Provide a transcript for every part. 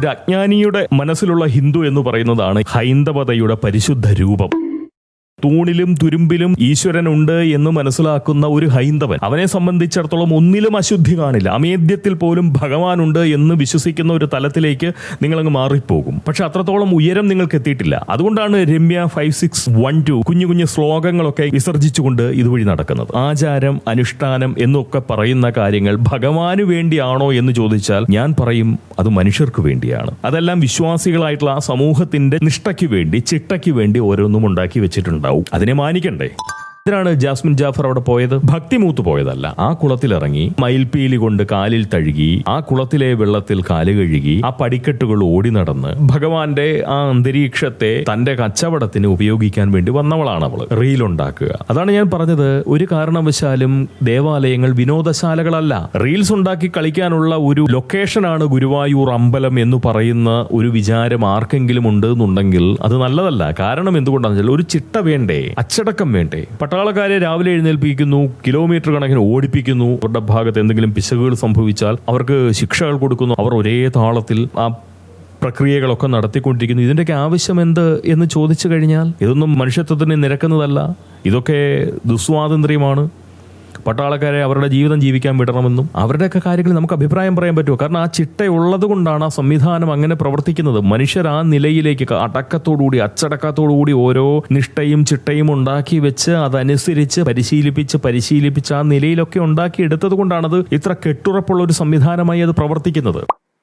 ഒരു അജ്ഞാനിയുടെ മനസ്സിലുള്ള ഹിന്ദു എന്ന് പറയുന്നതാണ് ഹൈന്ദവതയുടെ പരിശുദ്ധ രൂപം. തൂണിലും തുരുമ്പിലും ഈശ്വരനുണ്ട് എന്ന് മനസ്സിലാക്കുന്ന ഒരു ഹൈന്ദവൻ അവനെ സംബന്ധിച്ചിടത്തോളം ഒന്നിലും അശുദ്ധി കാണില്ല. അമേദ്യത്തിൽ പോലും ഭഗവാനുണ്ട് എന്ന് വിശ്വസിക്കുന്ന ഒരു തലത്തിലേക്ക് നിങ്ങളങ്ങ് മാറിപ്പോകും. പക്ഷെ അത്രത്തോളം ഉയരം നിങ്ങൾക്ക് എത്തിയിട്ടില്ല. അതുകൊണ്ടാണ് Ramya five six one two കുഞ്ഞു കുഞ്ഞു ശ്ലോകങ്ങളൊക്കെ വിസർജിച്ചുകൊണ്ട് ഇതുവഴി നടക്കുന്നത്. ആചാരം അനുഷ്ഠാനം എന്നൊക്കെ പറയുന്ന കാര്യങ്ങൾ ഭഗവാന് വേണ്ടിയാണോ എന്ന് ചോദിച്ചാൽ ഞാൻ പറയും അത് മനുഷ്യർക്ക് വേണ്ടിയാണ്. അതെല്ലാം വിശ്വാസികളായിട്ടുള്ള ആ സമൂഹത്തിന്റെ നിഷ്ഠയ്ക്ക് വേണ്ടി ചിട്ടയ്ക്ക് വേണ്ടി ഓരോന്നും ഉണ്ടാക്കി വെച്ചിട്ടുണ്ടാവും അതിനെ മാനിക്കണ്ടേ? ഇതിനാണ് ജാസ്മിൻ ജാഫർ അവിടെ പോയത്? ഭക്തി മൂത്ത് പോയതല്ല. ആ കുളത്തിലിറങ്ങി മയിൽപീലി കൊണ്ട് കാലിൽ തഴുകി ആ കുളത്തിലെ വെള്ളത്തിൽ കാൽ കഴുകി ആ പടിക്കെട്ടുകൾ ഓടി നടന്ന് ഭഗവാന്റെ ആ അന്തരീക്ഷത്തെ തന്റെ കച്ചവടത്തിന് ഉപയോഗിക്കാൻ വേണ്ടി വന്നവളാണ് അവൾ. റീൽ ഉണ്ടാക്കുക അതാണ് ഞാൻ പറഞ്ഞത്. ഒരു കാരണവശാലും ദേവാലയങ്ങൾ വിനോദശാലകളല്ല. റീൽസ് ഉണ്ടാക്കി കളിക്കാനുള്ള ഒരു ലൊക്കേഷനാണ് ഗുരുവായൂർ അമ്പലം എന്ന് പറയുന്ന ഒരു വിചാരം ആർക്കെങ്കിലും ഉണ്ട് എന്നുണ്ടെങ്കിൽ അത് നല്ലതല്ല. കാരണം എന്തുകൊണ്ടാണെന്ന് വെച്ചാൽ ഒരു ചിട്ട വേണ്ടേ? അച്ചടക്കം വേണ്ടേ? പട്ടാളക്കാരെ രാവിലെ എഴുന്നേൽപ്പിക്കുന്നു കിലോമീറ്റർ കണക്കിന് ഓടിപ്പിക്കുന്നു. അവരുടെ ഭാഗത്ത് എന്തെങ്കിലും പിശകുകൾ സംഭവിച്ചാൽ അവർക്ക് ശിക്ഷകൾ കൊടുക്കുന്നു. അവർ ഒരേ താളത്തിൽ ആ പ്രക്രിയകളൊക്കെ നടത്തിക്കൊണ്ടിരിക്കുന്നു. ഇതിന്റെയൊക്കെ ആവശ്യം എന്ത് എന്ന് ചോദിച്ചു കഴിഞ്ഞാൽ ഇതൊന്നും മനുഷ്യത്വത്തിന് നിരക്കുന്നതല്ല. ഇതൊക്കെ ദുസ്വാതന്ത്ര്യമാണ്. പട്ടാളക്കാരെ അവരുടെ ജീവിതം ജീവിക്കാൻ വിടണമെന്നും അവരുടെയൊക്കെ കാര്യങ്ങളിൽ നമുക്ക് അഭിപ്രായം പറയാൻ പറ്റുമോ? കാരണം ആ ചിട്ടയുള്ളത് കൊണ്ടാണ് ആ സംവിധാനം അങ്ങനെ പ്രവർത്തിക്കുന്നത്. മനുഷ്യർ ആ നിലയിലേക്ക് അടക്കത്തോടുകൂടി അച്ചടക്കത്തോടുകൂടി ഓരോ നിഷ്ഠയും ചിട്ടയും ഉണ്ടാക്കി വെച്ച് അതനുസരിച്ച് പരിശീലിപ്പിച്ച് പരിശീലിപ്പിച്ച് ആ നിലയിലൊക്കെ ഉണ്ടാക്കി എടുത്തത് കൊണ്ടാണത് ഇത്ര കെട്ടുറപ്പുള്ള ഒരു സംവിധാനമായി അത് പ്രവർത്തിക്കുന്നത്.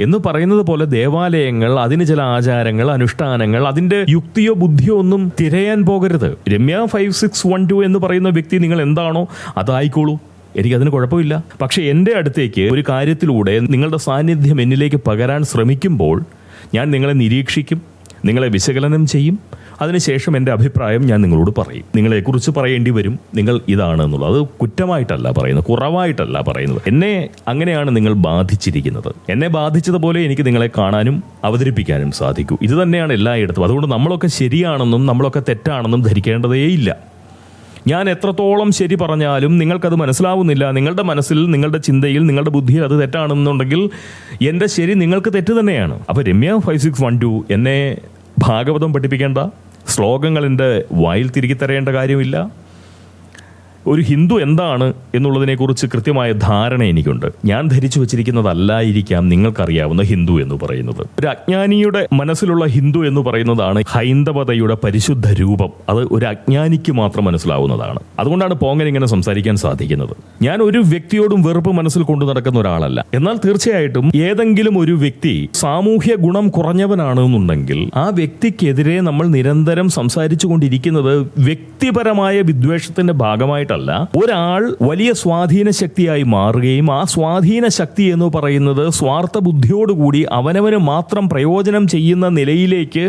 എന്ന് പറയുന്നത് പോലെ ദേവാലയങ്ങൾ അതിന് ചില ആചാരങ്ങൾ അനുഷ്ഠാനങ്ങൾ അതിന്റെ യുക്തിയോ ബുദ്ധിയോ ഒന്നും തിരയാൻ പോകരുത്. Ramya five six one two എന്ന് പറയുന്ന വ്യക്തി നിങ്ങൾ എന്താണോ അതായിക്കോളൂ. എനിക്കതിന് കുഴപ്പമില്ല. പക്ഷെ എന്റെ അടുത്തേക്ക് ഒരു കാര്യത്തിലൂടെ നിങ്ങളുടെ സാന്നിധ്യം എന്നിലേക്ക് പകരാൻ ശ്രമിക്കുമ്പോൾ ഞാൻ നിങ്ങളെ നിരീക്ഷിക്കും നിങ്ങളെ വിശകലനം ചെയ്യും അതിനുശേഷം എന്റെ അഭിപ്രായം ഞാൻ നിങ്ങളോട് പറയും. നിങ്ങളെക്കുറിച്ച് പറയേണ്ടി വരും. നിങ്ങൾ ഇതാണ് എന്നുള്ളത്. അത് കുറ്റമായിട്ടല്ല പറയുന്നത്. കുറവായിട്ടല്ല പറയുന്നത്. എന്നെ അങ്ങനെയാണ് നിങ്ങൾ ബാധിച്ചിരിക്കുന്നത്. എന്നെ ബാധിച്ചതുപോലെ എനിക്ക് നിങ്ങളെ കാണാനും അവതരിപ്പിക്കാനും സാധിക്കൂ. ഇത് തന്നെയാണ് എല്ലായിടത്തും. അതുകൊണ്ട് നമ്മളൊക്കെ ശരിയാണെന്നും നമ്മളൊക്കെ തെറ്റാണെന്നും ധരിക്കേണ്ടതേയില്ല. ഞാൻ എത്രത്തോളം ശരി പറഞ്ഞാലും നിങ്ങൾക്കത് മനസ്സിലാവുന്നില്ല. നിങ്ങളുടെ മനസ്സിൽ നിങ്ങളുടെ ചിന്തയിൽ നിങ്ങളുടെ ബുദ്ധിയിൽ അത് തെറ്റാണെന്നുണ്ടെങ്കിൽ എന്റെ ശരി നിങ്ങൾക്ക് തെറ്റ് തന്നെയാണ്. അപ്പോൾ Ramya five six one two എന്നെ ഭാഗവതം പഠിപ്പിക്കേണ്ട. ശ്ലോകങ്ങൾ എന്റെ വായിൽ തിരികെ തരേണ്ട കാര്യമില്ല. ഒരു ഹിന്ദു എന്താണ് എന്നുള്ളതിനെക്കുറിച്ച് കൃത്യമായ ധാരണ എനിക്കുണ്ട്. ഞാൻ ധരിച്ചു വച്ചിരിക്കുന്നതല്ലായിരിക്കാം നിങ്ങൾക്കറിയാവുന്ന ഹിന്ദു എന്ന് പറയുന്നത്. ഒരു അജ്ഞാനിയുടെ മനസ്സിലുള്ള ഹിന്ദു എന്ന് പറയുന്നതാണ് ഹൈന്ദവതയുടെ പരിശുദ്ധ രൂപം. അത് ഒരു അജ്ഞാനിക്ക് മാത്രം മനസ്സിലാവുന്നതാണ്. അതുകൊണ്ടാണ് പോങ്ങൻ ഇങ്ങനെ സംസാരിക്കാൻ സാധിക്കുന്നത്. ഞാൻ ഒരു വ്യക്തിയോടും വെറുപ്പ് മനസ്സിൽ കൊണ്ടു നടക്കുന്ന ഒരാളല്ല. എന്നാൽ തീർച്ചയായിട്ടും ഏതെങ്കിലും ഒരു വ്യക്തി സാമൂഹ്യ ഗുണം കുറഞ്ഞവനാണെന്നുണ്ടെങ്കിൽ ആ വ്യക്തിക്കെതിരെ നമ്മൾ നിരന്തരം സംസാരിച്ചു കൊണ്ടിരിക്കുന്നത് വ്യക്തിപരമായ വിദ്വേഷത്തിന്റെ ഭാഗമായിട്ടല്ല. ഒരാൾ വലിയ സ്വാധീന ശക്തിയായി മാറുകയും ആ സ്വാധീന ശക്തി എന്ന് പറയുന്നത് സ്വാർത്ഥ ബുദ്ധിയോടുകൂടി അവനവന് മാത്രം പ്രയോജനം ചെയ്യുന്ന നിലയിലേക്ക്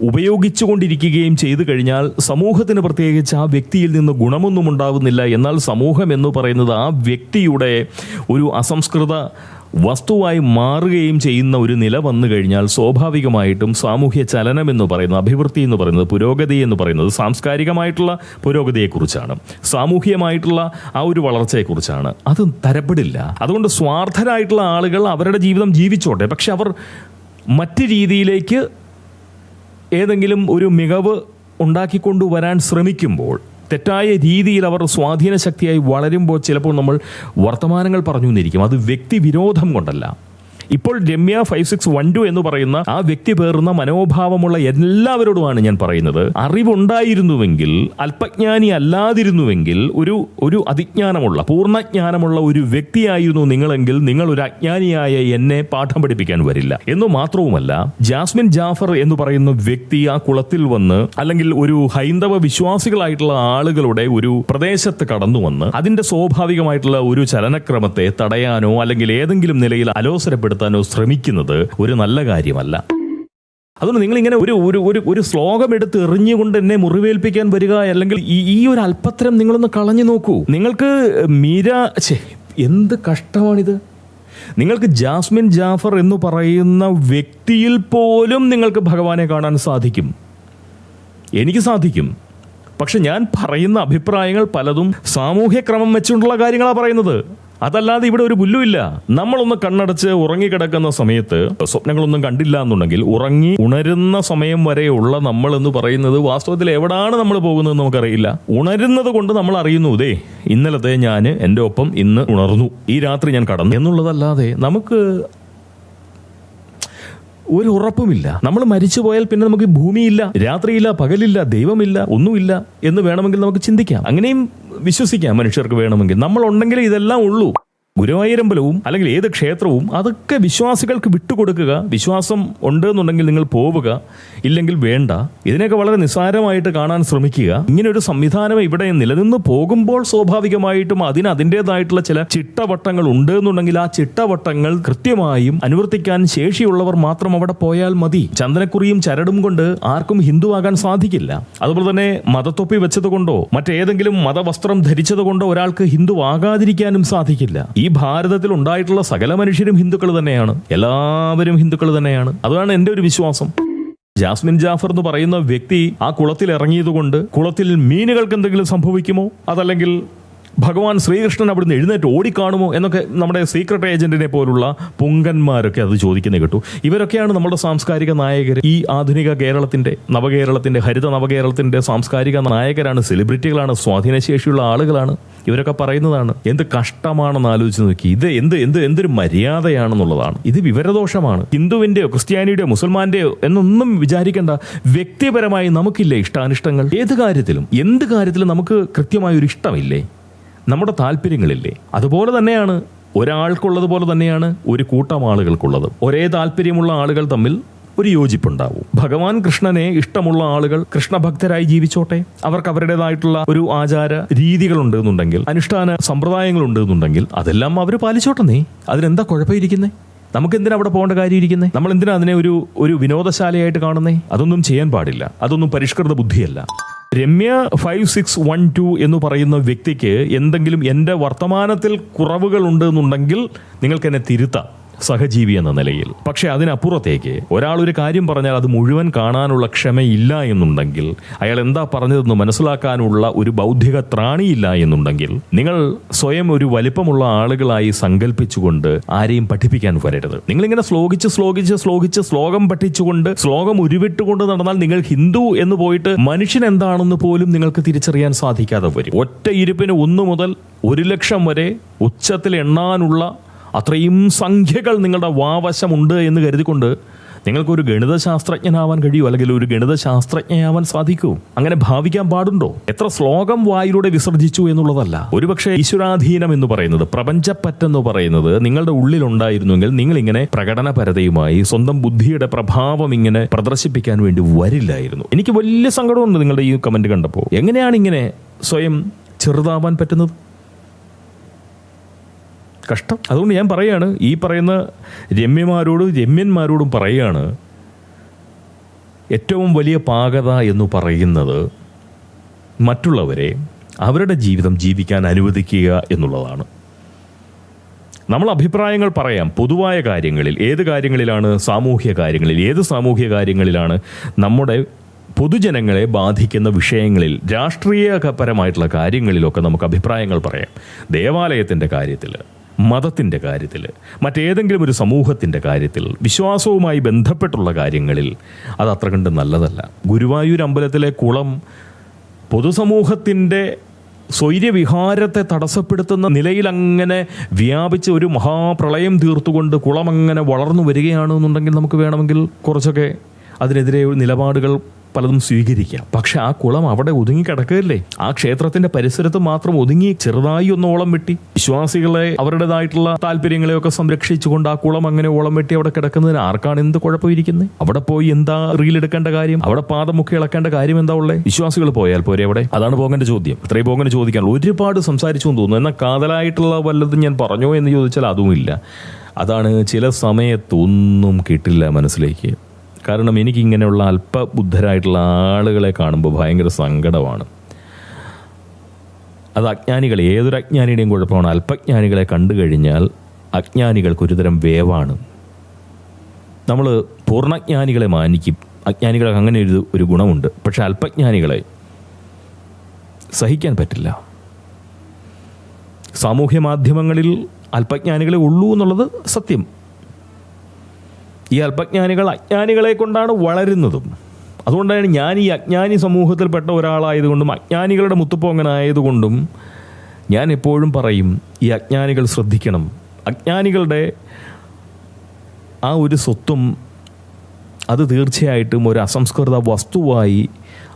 ഉപയോഗിച്ചുകൊണ്ടിരിക്കുകയും ചെയ്തു കഴിഞ്ഞാൽ സമൂഹത്തിന് പ്രത്യേകിച്ച് ആ വ്യക്തിയിൽ നിന്ന് ഗുണമൊന്നും ഉണ്ടാകുന്നില്ല എന്നാൽ സമൂഹം എന്ന് പറയുന്നത് ആ വ്യക്തിയുടെ ഒരു അസംസ്കൃത വസ്തുവായി മാറുകയും ചെയ്യുന്ന ഒരു നില വന്നു കഴിഞ്ഞാൽ സ്വാഭാവികമായിട്ടും സാമൂഹ്യ ചലനം എന്ന് പറയുന്നത് അഭിവൃദ്ധി എന്ന് പറയുന്നത് പുരോഗതി എന്ന് പറയുന്നത് സാംസ്കാരികമായിട്ടുള്ള പുരോഗതിയെക്കുറിച്ചാണ്. സാമൂഹ്യമായിട്ടുള്ള ആ ഒരു വളർച്ചയെക്കുറിച്ചാണ്. അത് തരപ്പെടില്ല. അതുകൊണ്ട് സ്വാർത്ഥരായിട്ടുള്ള ആളുകൾ അവരുടെ ജീവിതം ജീവിച്ചോട്ടെ. പക്ഷെ അവർ മറ്റു രീതിയിലേക്ക് ഏതെങ്കിലും ഒരു മികവ് ഉണ്ടാക്കിക്കൊണ്ടുവരാൻ ശ്രമിക്കുമ്പോൾ തെറ്റായ രീതിയിൽ അവർ സ്വാധീന ശക്തിയായി വളരുമ്പോൾ ചിലപ്പോൾ നമ്മൾ വർത്തമാനങ്ങൾ പറഞ്ഞു എന്നിരിക്കും അത് വ്യക്തിവിരോധം കൊണ്ടല്ല. ഇപ്പോൾ Ramya five six one two എന്ന് പറയുന്ന ആ വ്യക്തി പേറുന്ന മനോഭാവമുള്ള എല്ലാവരോടുമാണ് ഞാൻ പറയുന്നത്. അറിവുണ്ടായിരുന്നുവെങ്കിൽ അല്പജ്ഞാനി അല്ലാതിരുന്നുവെങ്കിൽ ഒരു ഒരു അതിജ്ഞാനമുള്ള പൂർണജ്ഞാനമുള്ള ഒരു വ്യക്തിയായിരുന്നു നിങ്ങളെങ്കിൽ നിങ്ങൾ ഒരു അജ്ഞാനിയായ എന്നെ പാഠം പഠിപ്പിക്കാൻ വരില്ല. എന്ന് മാത്രവുമല്ല ജാസ്മിൻ ജാഫർ എന്ന് പറയുന്ന വ്യക്തി ആ കുളത്തിൽ വന്ന് അല്ലെങ്കിൽ ഒരു ഹൈന്ദവ വിശ്വാസികളായിട്ടുള്ള ആളുകളുടെ ഒരു പ്രദേശത്ത് കടന്നു വന്ന് അതിന്റെ സ്വാഭാവികമായിട്ടുള്ള ഒരു ചലനക്രമത്തെ തടയാനോ അല്ലെങ്കിൽ ഏതെങ്കിലും നിലയിൽ അലോസരപ്പെടുത്താനോ ശ്രമിക്കുന്നത് ഒരു നല്ല കാര്യമല്ല. അതുകൊണ്ട് നിങ്ങൾ ഇങ്ങനെ ഒരു ഒരു ഒരു ഒരു ശ്ലോകം എടുത്ത് എറിഞ്ഞുകൊണ്ട് എന്നെ മുറിവേൽപ്പിക്കാൻ വരിക അല്ലെങ്കിൽ ഈ ഈ ഒരു അല്പത്തരം നിങ്ങളൊന്ന് കളഞ്ഞു നോക്കൂ. നിങ്ങൾക്ക് മീര എന്ത് കഷ്ടമാണിത്? നിങ്ങൾക്ക് ജാസ്മിൻ ജാഫർ എന്ന് പറയുന്ന വ്യക്തിയിൽ പോലും നിങ്ങൾക്ക് ഭഗവാനെ കാണാൻ സാധിക്കും. എനിക്ക് സാധിക്കും. പക്ഷെ ഞാൻ പറയുന്ന അഭിപ്രായങ്ങൾ പലതും സാമൂഹ്യക്രമം വെച്ചുകൊണ്ടുള്ള കാര്യങ്ങളാണ് പറയുന്നത്. അതല്ലാതെ ഇവിടെ ഒരു പുല്ലുമില്ല നമ്മളൊന്ന് കണ്ണടച്ച് ഉറങ്ങിക്കിടക്കുന്ന സമയത്ത് സ്വപ്നങ്ങളൊന്നും കണ്ടില്ല എന്നുണ്ടെങ്കിൽ ഉറങ്ങി ഉണരുന്ന സമയം വരെയുള്ള നമ്മൾ എന്ന് പറയുന്നത് വാസ്തവത്തിൽ എവിടാണ് നമ്മൾ പോകുന്നത് നമുക്കറിയില്ല. ഉണരുന്നത് കൊണ്ട് നമ്മൾ അറിയുന്നു ദേ ഇന്നലത്തെ ഞാൻ എന്റെ ഒപ്പം ഇന്ന് ഉണർന്നു. ഈ രാത്രി ഞാൻ കടന്നു. എന്നുള്ളതല്ലാതെ നമുക്ക് ഒരു ഉറപ്പുമില്ല. നമ്മൾ മരിച്ചു പോയാൽ പിന്നെ നമുക്ക് ഭൂമിയില്ല രാത്രിയില്ല പകലില്ല ദൈവമില്ല ഒന്നുമില്ല എന്ന് വേണമെങ്കിൽ നമുക്ക് ചിന്തിക്കാം. അങ്ങനെയും വിശ്വസിക്കാം മനുഷ്യർക്ക് വേണമെങ്കിൽ. നമ്മൾ ഉണ്ടെങ്കിൽ ഇതെല്ലാം ഉള്ളൂ. ഗുരുവായൂരമ്പലവും അല്ലെങ്കിൽ ഏത് ക്ഷേത്രവും അതൊക്കെ വിശ്വാസികൾക്ക് വിട്ടുകൊടുക്കുക. വിശ്വാസം ഉണ്ട് എന്നുണ്ടെങ്കിൽ നിങ്ങൾ പോവുക. ഇല്ലെങ്കിൽ വേണ്ട. ഇതിനൊക്കെ വളരെ നിസ്സാരമായിട്ട് കാണാൻ ശ്രമിക്കുക. ഇങ്ങനെ ഒരു സംവിധാനം ഇവിടെ നിലനിന്ന് പോകുമ്പോൾ സ്വാഭാവികമായിട്ടും അതിന് അതിന്റെതായിട്ടുള്ള ചില ചിട്ടവട്ടങ്ങൾ ഉണ്ട് എന്നുണ്ടെങ്കിൽ ആ ചിട്ടവട്ടങ്ങൾ കൃത്യമായും അനുവർത്തിക്കാൻ ശേഷിയുള്ളവർ മാത്രം അവിടെ പോയാൽ മതി. ചന്ദനക്കുറിയും ചരടും കൊണ്ട് ആർക്കും ഹിന്ദു ആകാൻ സാധിക്കില്ല. അതുപോലെ തന്നെ മതത്തൊപ്പി വെച്ചത് കൊണ്ടോ മറ്റേതെങ്കിലും മതവസ്ത്രം ധരിച്ചത് കൊണ്ടോ ഒരാൾക്ക് ഹിന്ദു ആകാതിരിക്കാനും സാധിക്കില്ല. ഈ ഭാരതത്തിൽ ഉണ്ടായിട്ടുള്ള സകല മനുഷ്യരും ഹിന്ദുക്കൾ തന്നെയാണ്. എല്ലാവരും ഹിന്ദുക്കൾ തന്നെയാണ്. അതാണ് എന്റെ ഒരു വിശ്വാസം. ജാസ്മിൻ ജാഫർ എന്ന് പറയുന്ന വ്യക്തി ആ കുളത്തിൽ ഇറങ്ങിയതുകൊണ്ട് കുളത്തിൽ മീനുകൾക്ക് എന്തെങ്കിലും സംഭവിക്കുമോ? അതല്ലെങ്കിൽ ഭഗവാൻ ശ്രീകൃഷ്ണൻ അവിടുന്ന് എഴുന്നേറ്റ് ഓടിക്കാണുമോ എന്നൊക്കെ നമ്മുടെ സീക്രട്ട് ഏജന്റിനെ പോലുള്ള പുങ്കന്മാരൊക്കെ അത് ചോദിക്കുന്നത് കേട്ടു. ഇവരൊക്കെയാണ് നമ്മുടെ സാംസ്കാരിക നായകർ ഈ ആധുനിക കേരളത്തിന്റെ നവകേരളത്തിന്റെ ഹരിത നവകേരളത്തിന്റെ സാംസ്കാരിക നായകരാണ് സെലിബ്രിറ്റികളാണ് സ്വാധീനശേഷിയുള്ള ആളുകളാണ്. ഇവരൊക്കെ പറയുന്നതാണ് എന്ത് കഷ്ടമാണെന്ന് ആലോചിച്ച് നോക്കി. ഇത് എന്ത് എന്ത് എന്തൊരു മര്യാദയാണെന്നുള്ളതാണ്. ഇത് വിവരദോഷമാണ്. ഹിന്ദുവിന്റെയോ ക്രിസ്ത്യാനിയുടെയോ മുസൽമാന്റെയോ എന്നൊന്നും വിചാരിക്കേണ്ട. വ്യക്തിപരമായി നമുക്കില്ലേ ഇഷ്ടാനിഷ്ടങ്ങൾ? ഏത് കാര്യത്തിലും എന്ത് കാര്യത്തിലും നമുക്ക് കൃത്യമായ ഒരു ഇഷ്ടമില്ലേ നമ്മുടെ താല്പര്യങ്ങളില്ലേ? അതുപോലെ തന്നെയാണ്. ഒരാൾക്കുള്ളതുപോലെ തന്നെയാണ് ഒരു കൂട്ടം ആളുകൾക്കുള്ളത്. ഒരേ താല്പര്യമുള്ള ആളുകൾ തമ്മിൽ ഒരു യോജിപ്പുണ്ടാവും. ഭഗവാൻ കൃഷ്ണനെ ഇഷ്ടമുള്ള ആളുകൾ കൃഷ്ണഭക്തരായി ജീവിച്ചോട്ടെ. അവർക്ക് അവരുടേതായിട്ടുള്ള ഒരു ആചാര രീതികൾ ഉണ്ടെന്നുണ്ടെങ്കിൽ അനുഷ്ഠാന സമ്പ്രദായങ്ങൾ ഉണ്ടെന്നുണ്ടെങ്കിൽ അതെല്ലാം അവർ പാലിച്ചോട്ടെ നീ അതിനെന്താ കുഴപ്പമിരിക്കുന്നേ? നമുക്ക് എന്തിനാ അവിടെ പോകേണ്ട കാര്യം നമ്മൾ എന്തിനാ അതിനെ ഒരു ഒരു വിനോദശാലയായിട്ട് കാണുന്നേ? അതൊന്നും ചെയ്യാൻ പാടില്ല. അതൊന്നും പരിഷ്കൃത ബുദ്ധിയല്ല. Ramya five six one two എന്ന് പറയുന്ന വ്യക്തിക്ക് എന്തെങ്കിലും എന്റെ വർത്തമാനത്തിൽ കുറവുകൾ ഉണ്ടെന്നുണ്ടെങ്കിൽ നിങ്ങൾക്ക് എന്നെ തിരുത്താം. സഹജീവി എന്ന നിലയിൽ. പക്ഷെ അതിനപ്പുറത്തേക്ക് ഒരാൾ ഒരു കാര്യം പറഞ്ഞാൽ അത് മുഴുവൻ കാണാനുള്ള ക്ഷമയില്ല എന്നുണ്ടെങ്കിൽ അയാൾ എന്താ പറഞ്ഞതെന്ന് മനസ്സിലാക്കാനുള്ള ഒരു ബൗദ്ധിക ത്രാണിയില്ല എന്നുണ്ടെങ്കിൽ നിങ്ങൾ സ്വയം ഒരു വലിപ്പമുള്ള ആളുകളായി സങ്കല്പിച്ചുകൊണ്ട് ആരെയും പഠിപ്പിക്കാൻ വരരുത്. നിങ്ങൾ നിങ്ങളിങ്ങനെ ശ്ലോകിച്ച് ശ്ലോകിച്ച് ശ്ലോകിച്ച് ശ്ലോകം പഠിച്ചുകൊണ്ട് ശ്ലോകം ഉരുവിട്ടുകൊണ്ട് നടന്നാൽ നിങ്ങൾ ഹിന്ദു എന്ന് പോയിട്ട് മനുഷ്യൻ എന്താണെന്ന് പോലും നിങ്ങൾക്ക് തിരിച്ചറിയാൻ സാധിക്കാതെ വരും. ഒറ്റ ഇരുപ്പിന് ഒന്നു മുതൽ ഒരു ലക്ഷം വരെ ഉച്ചത്തിൽ എണ്ണാനുള്ള അത്രയും സംഖ്യകൾ നിങ്ങളുടെ വാവശമുണ്ട് എന്ന് കരുതിക്കൊണ്ട് നിങ്ങൾക്കൊരു ഗണിതശാസ്ത്രജ്ഞനാവാൻ കഴിയൂ അല്ലെങ്കിൽ ഒരു ഗണിതശാസ്ത്രജ്ഞയാവാൻ സാധിക്കൂ. അങ്ങനെ ഭാവിക്കാൻ പാടുണ്ടോ? എത്ര ശ്ലോകം വായിലൂടെ വിസർജിച്ചു എന്നുള്ളതല്ല. ഒരുപക്ഷെ ഈശ്വരാധീനം എന്ന് പറയുന്നത് പ്രപഞ്ചപ്പറ്റെന്ന് പറയുന്നത് നിങ്ങളുടെ ഉള്ളിലുണ്ടായിരുന്നുവെങ്കിൽ നിങ്ങൾ ഇങ്ങനെ പ്രകടനപരതയുമായി സ്വന്തം ബുദ്ധിയുടെ പ്രഭാവം ഇങ്ങനെ പ്രദർശിപ്പിക്കാൻ വേണ്ടി വരില്ലായിരുന്നു. എനിക്ക് വലിയ സങ്കടമുണ്ട് നിങ്ങളുടെ ഈ കമന്റ് കണ്ടപ്പോൾ. എങ്ങനെയാണ് ഇങ്ങനെ സ്വയം ചെറുതാവാൻ പറ്റുന്നത്? കഷ്ടം. അതുകൊണ്ട് ഞാൻ പറയുകയാണ് ഈ പറയുന്ന രമ്യമാരോടും രമ്യന്മാരോടും പറയുകയാണ് ഏറ്റവും വലിയ പാകത എന്ന് പറയുന്നത് മറ്റുള്ളവരെ അവരുടെ ജീവിതം ജീവിക്കാൻ അനുവദിക്കുക എന്നുള്ളതാണ്. നമ്മൾ അഭിപ്രായങ്ങൾ പറയാം പൊതുവായ കാര്യങ്ങളിൽ ഏത് കാര്യങ്ങളിലാണ് സാമൂഹ്യ കാര്യങ്ങളിൽ ഏത് സാമൂഹ്യ കാര്യങ്ങളിലാണ് നമ്മുടെ പൊതുജനങ്ങളെ ബാധിക്കുന്ന വിഷയങ്ങളിൽ രാഷ്ട്രീയപരമായിട്ടുള്ള കാര്യങ്ങളിലൊക്കെ നമുക്ക് അഭിപ്രായങ്ങൾ പറയാം. ദേവാലയത്തിന്റെ കാര്യത്തിൽ മതത്തിന്റെ കാര്യത്തിൽ മറ്റേതെങ്കിലും ഒരു സമൂഹത്തിന്റെ കാര്യത്തിൽ വിശ്വാസവുമായി ബന്ധപ്പെട്ടുള്ള കാര്യങ്ങളിൽ അത് അത്ര കണ്ട് നല്ലതല്ല. ഗുരുവായൂർ അമ്പലത്തിലെ കുളം പൊതുസമൂഹത്തിന്റെ സ്വൈര്യവിഹാരത്തെ തടസ്സപ്പെടുത്തുന്ന നിലയിൽ അങ്ങനെ വ്യാപിച്ച ഒരു മഹാപ്രളയം തീർത്തുകൊണ്ട് കുളം അങ്ങനെ വളർന്നു വരികയാണെന്നുണ്ടെങ്കിൽ നമുക്ക് വേണമെങ്കിൽ കുറച്ചൊക്കെ അതിനെതിരെ നിലപാടുകൾ പലതും സ്വീകരിക്കാം. പക്ഷെ ആ കുളം അവിടെ ഒതുങ്ങി കിടക്കുകയല്ലേ? ആ ക്ഷേത്രത്തിന്റെ പരിസരത്ത് മാത്രം ഒതുങ്ങി ചെറുതായി ഒന്ന് ഓളം വെട്ടി. വിശ്വാസികളെ അവരുടേതായിട്ടുള്ള താല്പര്യങ്ങളെയൊക്കെ സംരക്ഷിച്ചുകൊണ്ട് ആ കുളം അങ്ങനെ ഓളം വെട്ടി അവിടെ കിടക്കുന്നതിന് ആർക്കാണ് എന്ത് കുഴപ്പമിരിക്കുന്നത് അവിടെ പോയി എന്താ റീൽ എടുക്കേണ്ട കാര്യം? അവിടെ പാദമുഖി ഇളക്കേണ്ട കാര്യം എന്താ ഉള്ളത് വിശ്വാസികൾ പോയാൽ പോരെ അവിടെ? അതാണ് പോകേണ്ട ചോദ്യം. ഇത്രയും പോകേണ്ട ചോദിക്കാൻ ഒരുപാട് സംസാരിച്ചു എന്ന് തോന്നുന്നു എന്നാൽ കാതലായിട്ടുള്ള വല്ലതും ഞാൻ പറഞ്ഞോ എന്ന് ചോദിച്ചാൽ അതുമില്ല. അതാണ് ചില സമയത്തൊന്നും കിട്ടില്ല മനസ്സിലേക്ക്. കാരണം എനിക്കിങ്ങനെയുള്ള അല്പബുദ്ധരായിട്ടുള്ള ആളുകളെ കാണുമ്പോൾ ഭയങ്കര സങ്കടമാണ്. അത് അജ്ഞാനികൾ ഏതൊരു അജ്ഞാനിയുടെയും കുഴപ്പമാണ്. അല്പജ്ഞാനികളെ കണ്ടു കഴിഞ്ഞാൽ അജ്ഞാനികൾക്ക് ഒരുതരം വേവാണ്. നമ്മൾ പൂർണജ്ഞാനികളെ മാനിക്കും. അജ്ഞാനികൾക്ക് അങ്ങനെ ഒരു ഒരു ഗുണമുണ്ട്. പക്ഷെ അല്പജ്ഞാനികളെ സഹിക്കാൻ പറ്റില്ല. സാമൂഹ്യ മാധ്യമങ്ങളിൽ അല്പജ്ഞാനികളെ ഉള്ളൂ എന്നുള്ളത് സത്യം. ഈ അല്പജ്ഞാനികൾ അജ്ഞാനികളെ കൊണ്ടാണ് വളരുന്നതും. അതുകൊണ്ടാണ് ഞാൻ ഈ അജ്ഞാനി സമൂഹത്തിൽപ്പെട്ട ഒരാളായതുകൊണ്ടും അജ്ഞാനികളുടെ മുത്തുപോങ്ങനായതുകൊണ്ടും ഞാൻ എപ്പോഴും പറയും ഈ അജ്ഞാനികൾ ശ്രദ്ധിക്കണം. അജ്ഞാനികളുടെ ആ ഒരു സ്വത്തും അത് തീർച്ചയായിട്ടും ഒരു അസംസ്കൃത വസ്തുവായി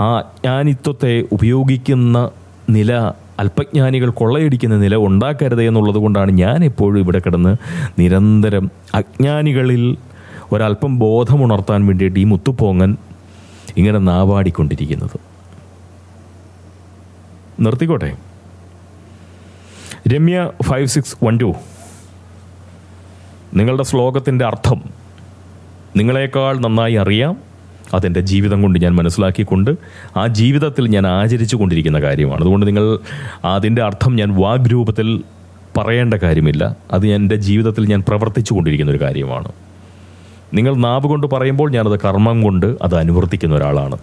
ആ അജ്ഞാനിത്വത്തെ ഉപയോഗിക്കുന്ന നില അല്പജ്ഞാനികൾ കൊള്ളയടിക്കുന്ന നില ഉണ്ടാക്കരുത് എന്നുള്ളത് കൊണ്ടാണ് ഞാൻ എപ്പോഴും ഇവിടെ കിടന്ന് നിരന്തരം അജ്ഞാനികളിൽ ഒരല്പം ബോധമുണർത്താൻ വേണ്ടിയിട്ട് ഈ മുത്തുപോങ്ങൻ ഇങ്ങനെ നാവാടിക്കൊണ്ടിരിക്കുന്നത്. നിർത്തിക്കോട്ടെ. Ramya five six one two. നിങ്ങളുടെ ശ്ലോകത്തിന്റെ അർത്ഥം നിങ്ങളെക്കാൾ നന്നായി അറിയാം. അതെന്റെ ജീവിതം കൊണ്ട് ഞാൻ മനസ്സിലാക്കിക്കൊണ്ട് ആ ജീവിതത്തിൽ ഞാൻ ആചരിച്ചു കൊണ്ടിരിക്കുന്ന കാര്യമാണ്. അതുകൊണ്ട് നിങ്ങൾ അതിന്റെ അർത്ഥം ഞാൻ വാഗ്രൂപത്തിൽ പറയേണ്ട കാര്യമില്ല. അത് എന്റെ ജീവിതത്തിൽ ഞാൻ പ്രവർത്തിച്ചു കൊണ്ടിരിക്കുന്ന ഒരു കാര്യമാണ്. നിങ്ങൾ നാവ് കൊണ്ട് പറയുമ്പോൾ ഞാനത് കർമ്മം കൊണ്ട് അത് അനുവർത്തിക്കുന്ന ഒരാളാണ്.